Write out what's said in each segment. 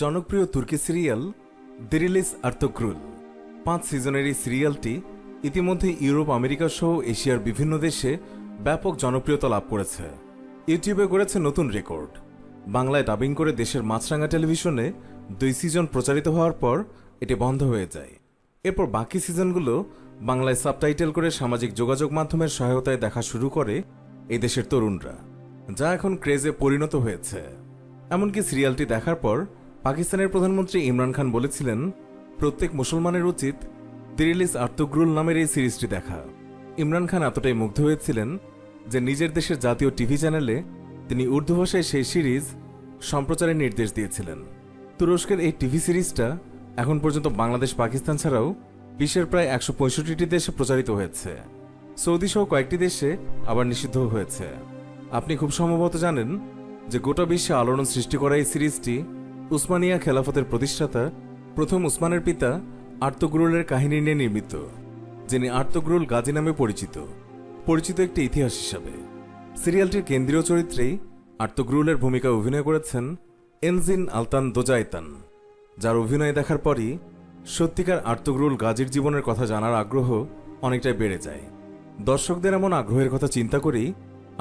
জনপ্রিয় তুর্কি serial Dirilis আর্তক্রুল পাঁচ সিজনের এই সিরিয়ালটি ইতিমধ্যে ইউরোপ, আমেরিকা সহ এশিয়ার বিভিন্ন দেশে ব্যাপক জনপ্রিয়তা লাভ করেছে। ইউটিউবে করেছে নতুন রেকর্ড। বাংলায় ডাবিং করে দেশের মাছরাঙ্গা টেলিভিশনে দুই সিজন প্রচারিত হওয়ার পর এটি বন্ধ হয়ে যায়। এরপর বাকি সিজনগুলো বাংলায় সাবটাইটেল করে সামাজিক যোগাযোগ মাধ্যমের সহায়তায় দেখা শুরু করে এই দেশের তরুণরা, যা এখন ক্রেজে পরিণত হয়েছে। এমনকি সিরিয়ালটি দেখার পর পাকিস্তানের প্রধানমন্ত্রী ইমরান খান বলেছিলেন, প্রত্যেক মুসলমানের উচিত দিরিলিস আর্তগ্রুল নামের এই সিরিজটি দেখা। ইমরান খান এতটাই মুগ্ধ হয়েছিলেন যে নিজের দেশের জাতীয় টিভি চ্যানেলে তিনি উর্দু ভাষায় সেই সিরিজ সম্প্রচারের নির্দেশ দিয়েছিলেন। তুরস্কের এই টিভি সিরিজটা এখন পর্যন্ত বাংলাদেশ পাকিস্তান ছাড়াও বিশ্বের প্রায় একশো পঁয়ষট্টিটি দেশে প্রচারিত হয়েছে। সৌদি সহ কয়েকটি দেশে আবার নিষিদ্ধ হয়েছে। আপনি খুব সম্ভবত জানেন যে গোটা বিশ্বে আলোড়ন সৃষ্টি করা এই সিরিজটি উসমানিয়া খেলাফতের প্রতিষ্ঠাতা প্রথম উসমানের পিতা আর্তগ্রুলের কাহিনী নিয়ে নির্মিত, যিনি আর্তগ্রুল গাজী নামে পরিচিত পরিচিত একটি ইতিহাস হিসাবে। সিরিয়ালটির কেন্দ্রীয় চরিত্রেই আর্তগ্রুলের ভূমিকা অভিনয় করেছেন এনজিন আলতান দোজাইতান যার অভিনয় দেখার পরই সত্যিকার আর্তগ্রুল গাজীর জীবনের কথা জানার আগ্রহ অনেকটাই বেড়ে যায়। দর্শকদের এমন আগ্রহের কথা চিন্তা করেই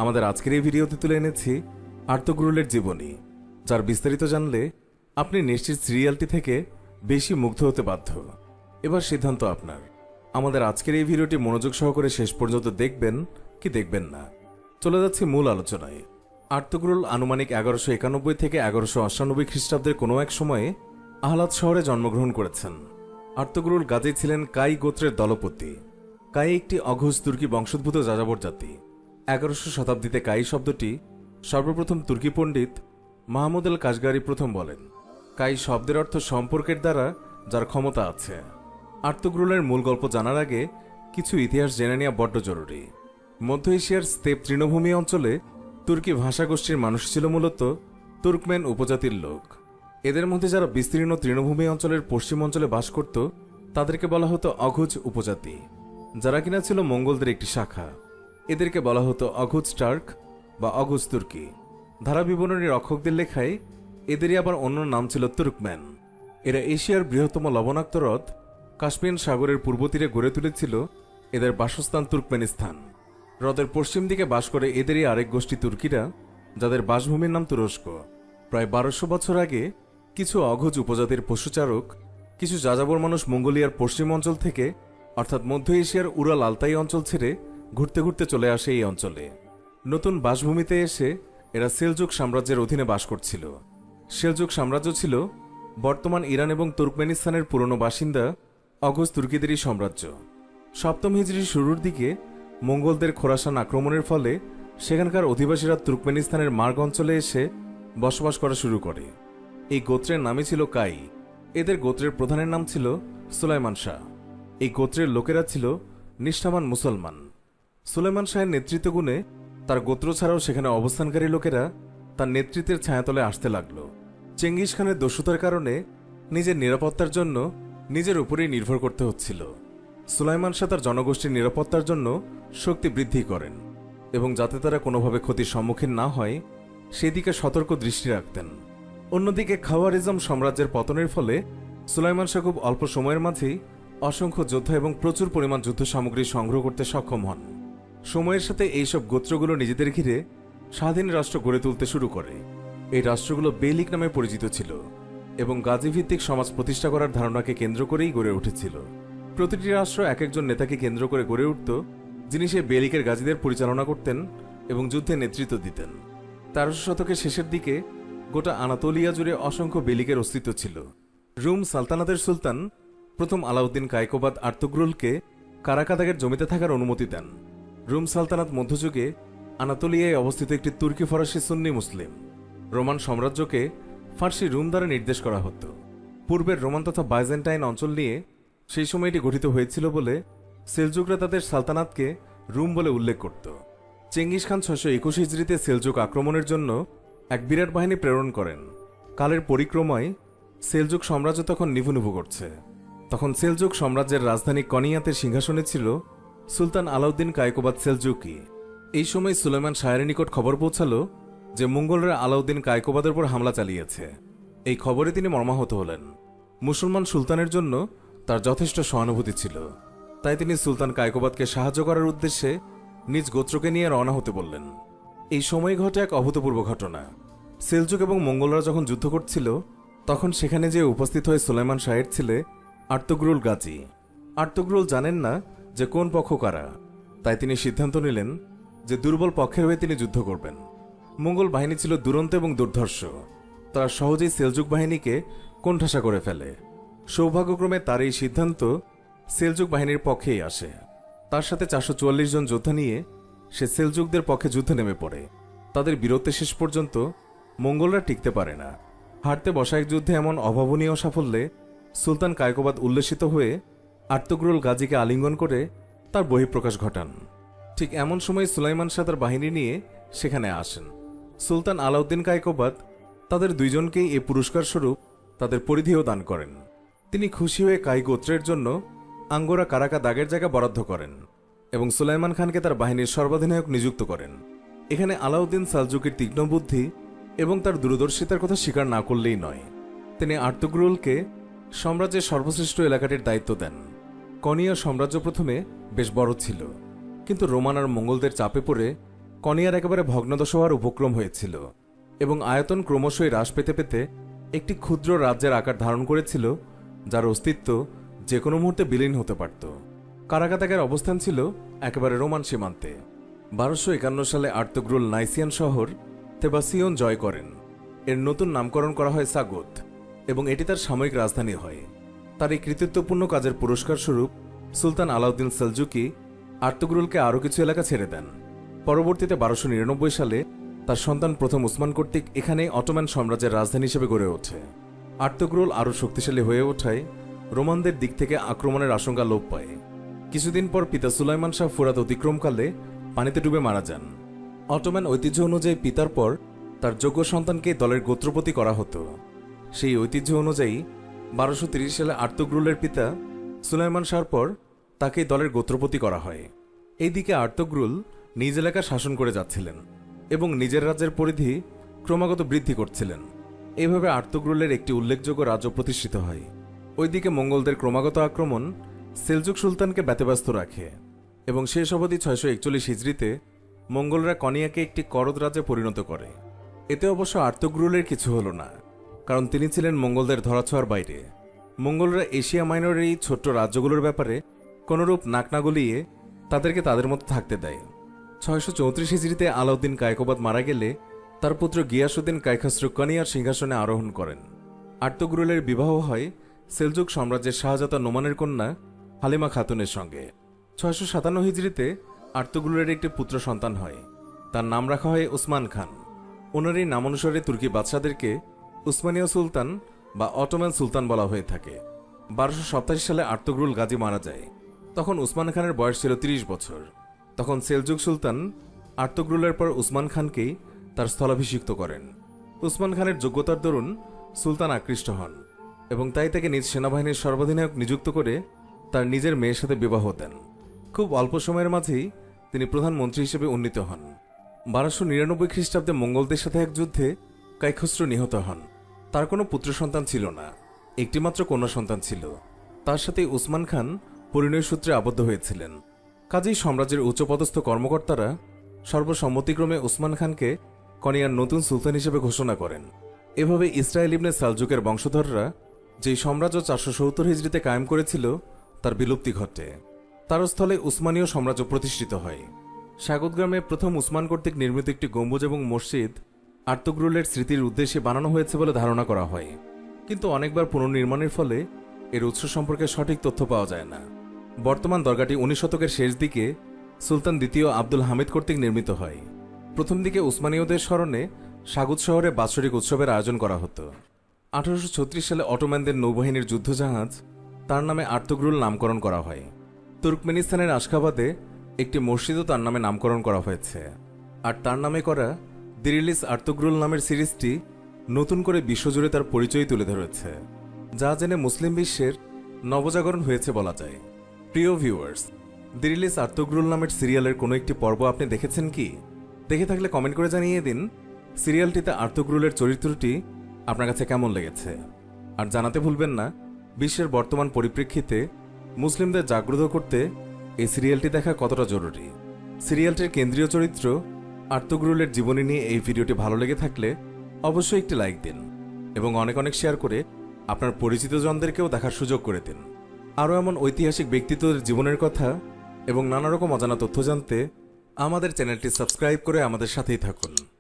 আমাদের আজকের এই ভিডিওতে তুলে এনেছি আর্তগ্রুলের জীবনী, যার বিস্তারিত জানলে আপনি নিশ্চিত সিরিয়ালটি থেকে বেশি মুগ্ধ হতে বাধ্য। এবার সিদ্ধান্ত আপনার। আমাদের আজকের এই ভিডিওটি মনোযোগ সহকারে শেষ পর্যন্ত দেখবেন কি দেখবেন না। চলে যাচ্ছি মূল আলোচনায়। আর্তগ্রুল আনুমানিক এগারোশো একানব্বই থেকে এগারোশো আটানব্বই খ্রিস্টাব্দের কোনো এক সময়ে আহলাদ শহরে জন্মগ্রহণ করেছেন। আর্তগ্রুল গাজী ছিলেন কাই গোত্রের দলপতি। কাই একটি অঘোষ তুর্কি বংশোদ্ভূত যাযাবর জাতি। এগারোশো শতাব্দীতে কাই শব্দটি সর্বপ্রথম তুর্কি পণ্ডিত মাহমুদ আল কাশগারি প্রথম বলেন। কাই শব্দের অর্থ সম্পর্কের দ্বারা যার ক্ষমতা আছে। আর্তগ্রুলের মূল গল্প জানার আগে কিছু ইতিহাস জেনে নেওয়া বড্ড জরুরি। মধ্য এশিয়ার স্তেপ তৃণভূমি অঞ্চলে তুর্কি ভাষাগোষ্ঠীর মানুষ ছিল মূলত তুর্কম্যান উপজাতির লোক। এদের মধ্যে যারা বিস্তীর্ণ তৃণভূমি অঞ্চলের পশ্চিম অঞ্চলে বাস করত, তাদেরকে বলা হতো অঘুজ উপজাতি, যারা কিনা ছিল মঙ্গলদের একটি শাখা। এদেরকে বলা হতো অঘুজ টার্ক বা অঘুজ তুর্কি। ধারা বিবরণী রক্ষকদের লেখায় এদেরই আবার অন্য নাম ছিল তুর্কম্যান এরা এশিয়ার বৃহত্তম লবণাক্ত হ্রদ, কাশ্মীর সাগরের পূর্ব তীরে গড়ে তুলেছিল এদের বাসস্থান তুর্কমেনিস্তান। হ্রদের পশ্চিম দিকে বাস করে এদেরই আরেক গোষ্ঠী তুর্কিরা, যাদের বাসভূমির নাম তুরস্ক। প্রায় বারোশো বছর আগে কিছু অঘোজ উপজাতির পশুচারক, কিছু যাযাবর মানুষ মঙ্গোলিয়ার পশ্চিম অঞ্চল থেকে, অর্থাৎ মধ্য এশিয়ার উড়াল আলতাই অঞ্চল ছেড়ে ঘুরতে ঘুরতে চলে আসে এই অঞ্চলে। নতুন বাসভূমিতে এসে এরা সেলজুক সাম্রাজ্যের অধীনে বাস করছিল। সেলজুক সাম্রাজ্য ছিল বর্তমান ইরান এবং তুর্কমেনিস্তানের পুরনো বাসিন্দা অগজ তুর্কিদেরই সাম্রাজ্য। সপ্তম হিজড়ির শুরুর দিকে মঙ্গলদের খোরাসান আক্রমণের ফলে সেখানকার অধিবাসীরা তুর্কমেনিস্তানের মার্গ অঞ্চলে এসে বসবাস করা শুরু করে। এই গোত্রের নামই ছিল কাই। এদের গোত্রের প্রধানের নাম ছিল সুলাইমান শাহ। এই গোত্রের লোকেরা ছিল নিষ্ঠাবান মুসলমান। সুলাইমান শাহের নেতৃত্বগুণে তার গোত্র ছাড়াও সেখানে অবস্থানকারী লোকেরা তার নেতৃত্বের ছায়াতলে আসতে লাগল। চেঙ্গিস খানের দস্যুতার কারণে নিজের নিরাপত্তার জন্য নিজের উপরেই নির্ভর করতে হচ্ছিল। সুলাইমান শাহ তার জনগোষ্ঠীর নিরাপত্তার জন্য শক্তি বৃদ্ধি করেন এবং যাতে তারা কোনোভাবে ক্ষতির সম্মুখীন না হয়, সেদিকে সতর্ক দৃষ্টি রাখতেন। অন্যদিকে খাওয়ারিজম সাম্রাজ্যের পতনের ফলে সুলাইমান শাহ খুব অল্প সময়ের মাঝেই অসংখ্য যোদ্ধা এবং প্রচুর পরিমাণ যুদ্ধ সামগ্রী সংগ্রহ করতে সক্ষম হন। সময়ের সাথে এইসব গোত্রগুলো নিজেদের ঘিরে স্বাধীন রাষ্ট্র গড়ে তুলতে শুরু করে। এই রাষ্ট্রগুলো বেলিক নামে পরিচিত ছিল এবং গাজীভিত্তিক সমাজ প্রতিষ্ঠা করার ধারণাকে কেন্দ্র করেই গড়ে উঠেছিল। প্রতিটি রাষ্ট্র এক একজন নেতাকে কেন্দ্র করে গড়ে উঠত, যিনি সেই বেলিকের গাজীদের পরিচালনা করতেন এবং যুদ্ধে নেতৃত্ব দিতেন। তেরোশো শতকের শেষের দিকে গোটা আনাতোলিয়া জুড়ে অসংখ্য বেলিকের অস্তিত্ব ছিল। রুম সালতানাতের সুলতান প্রথম আলাউদ্দিন কায়কোবাদ আর্তগ্রুলকে কারাকাদাগের জমিতে থাকার অনুমতি দেন। রুম সালতানাত মধ্যযুগে আনাতোলিয়ায় অবস্থিত একটি তুর্কি ফরাসি সুন্নি মুসলিম। রোমান সাম্রাজ্যকে ফার্সি রুম দ্বারা নির্দেশ করা হতো। পূর্বের রোমান তথা বাইজেন্টাইন অঞ্চল নিয়ে সেই সময় এটি গঠিত হয়েছিল বলে সেলজুকরা তাদের সালতানাতকে রুম বলে উল্লেখ করত। চেঙ্গিস খান ছশো একুশ হিজড়িতে সেলজুক আক্রমণের জন্য এক বিরাট বাহিনী প্রেরণ করেন। কালের পরিক্রমায় সেলজুক সাম্রাজ্য তখন নিভু নিভু করছে। তখন সেলজুক সাম্রাজ্যের রাজধানী কনিয়াতে সিংহাসনে ছিল সুলতান আলাউদ্দিন কায়কোবাদ সেলজুকি। এই সময় সুলেমান শাহের নিকট খবর পৌঁছালো যে মঙ্গলরা আলাউদ্দিন কায়কোবাদের উপর হামলা চালিয়েছে। এই খবরে তিনি মর্মাহত হলেন। মুসলমান সুলতানের জন্য তার যথেষ্ট সহানুভূতি ছিল। তাই তিনি সুলতান কায়কোবাদকে সাহায্য করার উদ্দেশ্যে নিজ গোত্রকে নিয়ে রওনা হতে বললেন। এই সময় ঘটে এক অভূতপূর্ব ঘটনা। সেলজুক এবং মঙ্গলরা যখন যুদ্ধ করছিল, তখন সেখানে যে উপস্থিত হয়ে সুলাইমান শাহের ছিলে আর্তগ্রুল গাজী। আর্তগ্রুল জানেন না যে কোন পক্ষ কারা। তাই তিনি সিদ্ধান্ত নিলেন যে দুর্বল পক্ষের হয়ে তিনি যুদ্ধ করবেন। মঙ্গল বাহিনী ছিল দুরন্ত এবং দুর্ধর্ষ। তারা সহজেই সেলজুক বাহিনীকে কোণঠাসা করে ফেলে। সৌভাগ্যক্রমে তার এই সিদ্ধান্ত সেলজুক বাহিনীর পক্ষেই আসে। তার সাথে চারশো চুয়াল্লিশ জন যোদ্ধা নিয়ে সে সেলজুকদের পক্ষে যুদ্ধে নেমে পড়ে। তাদের বীরত্বের শেষ পর্যন্ত মঙ্গলরা টিকতে পারে না। হারতে বসা এক যুদ্ধে এমন অভাবনীয় সাফল্যে সুলতান কায়কোবাদ উল্লেসিত হয়ে আর্তগ্রুল গাজীকে আলিঙ্গন করে তার বহিঃপ্রকাশ ঘটান। ঠিক এমন সময় সুলাইমান শাহ তার বাহিনী নিয়ে সেখানে আসেন। সুলতান আলাউদ্দিন কায়কোবাদ তাদের দুইজনকেই এ পুরস্কার স্বরূপ তাদের পরিধিও দান করেন। তিনি খুশি হয়ে কাই গোত্রের জন্য আঙ্গোরা কারাকা দাগের জায়গা বরাদ্দ করেন এবং সুলাইমান খানকে তার বাহিনীর সর্বাধিনায়ক নিযুক্ত করেন। এখানে আলাউদ্দিন সালজুকের তীক্ষ্ণ বুদ্ধি এবং তার দূরদর্শিতার কথা স্বীকার না করলেই নয়। তিনি আর্তুগ্রুলকে সাম্রাজ্যের সর্বশ্রেষ্ঠ এলাকাটির দায়িত্ব দেন। কনিয়া সাম্রাজ্য প্রথমে বেশ বড় ছিল। কিন্তু রোমান আর মঙ্গলদের চাপে পড়ে কনিয়ার একেবারে ভগ্নদশ হওয়ার উপক্রম হয়েছিল এবং আয়তন ক্রমশই হ্রাস পেতে পেতে একটি ক্ষুদ্র রাজ্যের আকার ধারণ করেছিল, যার অস্তিত্ব যে কোনো মুহূর্তে বিলীন হতে পারত। কারাকাতাকের অবস্থান ছিল একেবারে রোমান সীমান্তে। বারোশো একান্ন সালে আর্তগ্রুল নাইসিয়ান শহর তেবাসিয়ন জয় করেন। এর নতুন নামকরণ করা হয় সাগত এবং এটি তার সাময়িক রাজধানী হয়। তার এই কৃতিত্বপূর্ণ কাজের পুরস্কার স্বরূপ সুলতান আলাউদ্দিন সালজুকি আর্তগ্রুলকে আরও কিছু এলাকা ছেড়ে দেন। পরবর্তীতে বারোশো নিরানব্বই সালে তার সন্তান প্রথম উসমান কর্তৃক এখানে অটোম্যান সাম্রাজ্যের রাজধানী হিসেবে গড়ে ওঠে। আর্তগ্রুল আরও শক্তিশালী হয়ে ওঠায়, রোমানদের দিক থেকে আক্রমণের আশঙ্কা লোপ পায়। কিছুদিন পর পিতা সুলাইমান শাহ ফুরাত অতিক্রমকালে পানিতে ডুবে মারা যান। অটোম্যান ঐতিহ্য অনুযায়ী পিতার পর তার যোগ্য সন্তানকে দলের গোত্রপতি করা হতো। সেই ঐতিহ্য অনুযায়ী বারোশো সালে আর্তগ্রুলের পিতা সুলাইমান শাহর পর তাকে দলের গোত্রপতি করা হয়। এইদিকে আর্তগ্রুল নিজ এলাকা শাসন করে যাচ্ছিলেন এবং নিজের রাজ্যের পরিধি ক্রমাগত বৃদ্ধি করছিলেন। এভাবে আর্তগ্রুলের একটি উল্লেখযোগ্য রাজ্য প্রতিষ্ঠিত হয়। ওইদিকে মঙ্গলদের ক্রমাগত আক্রমণ সেলজুক সুলতানকে ব্যতিব্যস্ত রাখে এবং শেষ অবধি ছয়শো একচল্লিশ হিজড়িতে মঙ্গলরা কনিয়াকে একটি করদ রাজ্যে পরিণত করে। এতে অবশ্য আর্তগ্রুলের কিছু হলো না, কারণ তিনি ছিলেন মঙ্গলদের ধরাছোঁয়ার বাইরে। মঙ্গলরা এশিয়া মাইনরের এই ছোট্ট রাজ্যগুলোর ব্যাপারে কোনরূপ নাক না গলিয়ে তাদেরকে তাদের মতো থাকতে দেয়। ছয়শো চৌত্রিশ হিজড়িতে আলাউদ্দিন কায়কোবাদ মারা গেলে তার পুত্র গিয়াসুদ্দিন কায়খাসরু কনিয়ার সিংহাসনে আরোহণ করেন। আর্তগ্রুলের বিবাহ হয় সেলজুক সাম্রাজ্যের শাহজাদা নোমানের কন্যা হালিমা খাতুনের সঙ্গে। ছয়শো সাতান্ন হিজড়িতে আর্তগ্রুলের একটি পুত্র সন্তান হয়। তার নাম রাখা হয় উসমান খান। ওনার এই নামানুসারে তুর্কি বাদশাদেরকে উসমানীয় সুলতান বা অটোম্যান সুলতান বলা হয়ে থাকে। বারোশো সালে আর্তগ্রুল গাজী মারা যায়। তখন উসমান খানের বয়স ছিল তিরিশ বছর। তখন সেলজুক সুলতান আর্তগ্রুলের পর উসমান খানকেই তার স্থলাভিষিক্ত করেন। উসমান খানের যোগ্যতার দরুন সুলতান আকৃষ্ট হন এবং তাই তাকে নিজ সেনাবাহিনীর সর্বাধিনায়ক নিযুক্ত করে তার নিজের মেয়ের সাথে বিবাহ দেন। খুব অল্প সময়ের মাঝেই তিনি প্রধানমন্ত্রী হিসেবে উন্নীত হন। বারোশো নিরানব্বই খ্রিস্টাব্দে মঙ্গলদের সাথে এক যুদ্ধে কাইখস্র নিহত হন। তার কোনো পুত্র সন্তান ছিল না, একটিমাত্র কন্যা সন্তান ছিল। তার সাথে উসমান খান পরিণয় সূত্রে আবদ্ধ হয়েছিলেন। কাজেই সাম্রাজ্যের উচ্চপদস্থ কর্মকর্তারা সর্বসম্মতিক্রমে উসমান খানকে কনিয়ার নতুন সুলতান হিসেবে ঘোষণা করেন। এভাবে ইসরায়েল ইবনে সালজুকের বংশধররা যেই সাম্রাজ্য চারশো সত্তর হিজড়িতে কায়েম করেছিল, তার বিলুপ্তি ঘটে। তার স্থলে উসমানীয় সাম্রাজ্য প্রতিষ্ঠিত হয়। স্বাগতগ্রামে প্রথম উসমান কর্তৃক নির্মিত একটি গম্বুজ এবং মসজিদ আর্তগ্রুলের স্মৃতির উদ্দেশ্যে বানানো হয়েছে বলে ধারণা করা হয়। কিন্তু অনেকবার পুনর্নির্মাণের ফলে এর উৎস সম্পর্কে সঠিক তথ্য পাওয়া যায় না। বর্তমান দরগাটি উনিশ শতকের শেষ দিকে সুলতান দ্বিতীয় আব্দুল হামিদ কর্তৃক নির্মিত হয়। প্রথম দিকে উসমানীয়দের স্মরণে সাগুত শহরে বাৎসরিক উৎসবের আয়োজন করা হতো। আঠারোশো ছত্রিশ সালে অটোম্যানদের নৌবাহিনীর যুদ্ধজাহাজ, তার নামে আর্তগ্রুল নামকরণ করা হয়। তুর্কমেনিস্তানের আশখাবাদে একটি মসজিদও তার নামে নামকরণ করা হয়েছে। আর তার নামে করা দিরিলিস আর্তগ্রুল নামের সিরিজটি নতুন করে বিশ্বজুড়ে তার পরিচয় তুলে ধরেছে, যা জেনে মুসলিম বিশ্বের নবজাগরণ হয়েছে বলা যায়। প্রিয় ভিউয়ার্স দিরিলিস আর্তগ্রুল নামের সিরিয়ালের কোনো একটি পর্ব আপনি দেখেছেন কি? দেখে থাকলে কমেন্ট করে জানিয়ে দিন, সিরিয়ালটিতে আর্তগ্রুলের চরিত্রটি আপনার কাছে কেমন লেগেছে? আর জানাতে ভুলবেন না, বিশ্বের বর্তমান পরিপ্রেক্ষিতে মুসলিমদের জাগ্রত করতে এই সিরিয়ালটি দেখা কতটা জরুরি? সিরিয়ালটির কেন্দ্রীয় চরিত্র আর্তগ্রুলের জীবনী নিয়ে এই ভিডিওটি ভালো লেগে থাকলে অবশ্যই একটি লাইক দিন এবং অনেক অনেক শেয়ার করে আপনার পরিচিতজনদেরকেও দেখার সুযোগ করে দিন। আরও এমন ঐতিহাসিক ব্যক্তিত্বদের জীবনের কথা এবং নানা রকম অজানা তথ্য জানতে আমাদের চ্যানেলটি সাবস্ক্রাইব করে আমাদের সাথেই থাকুন।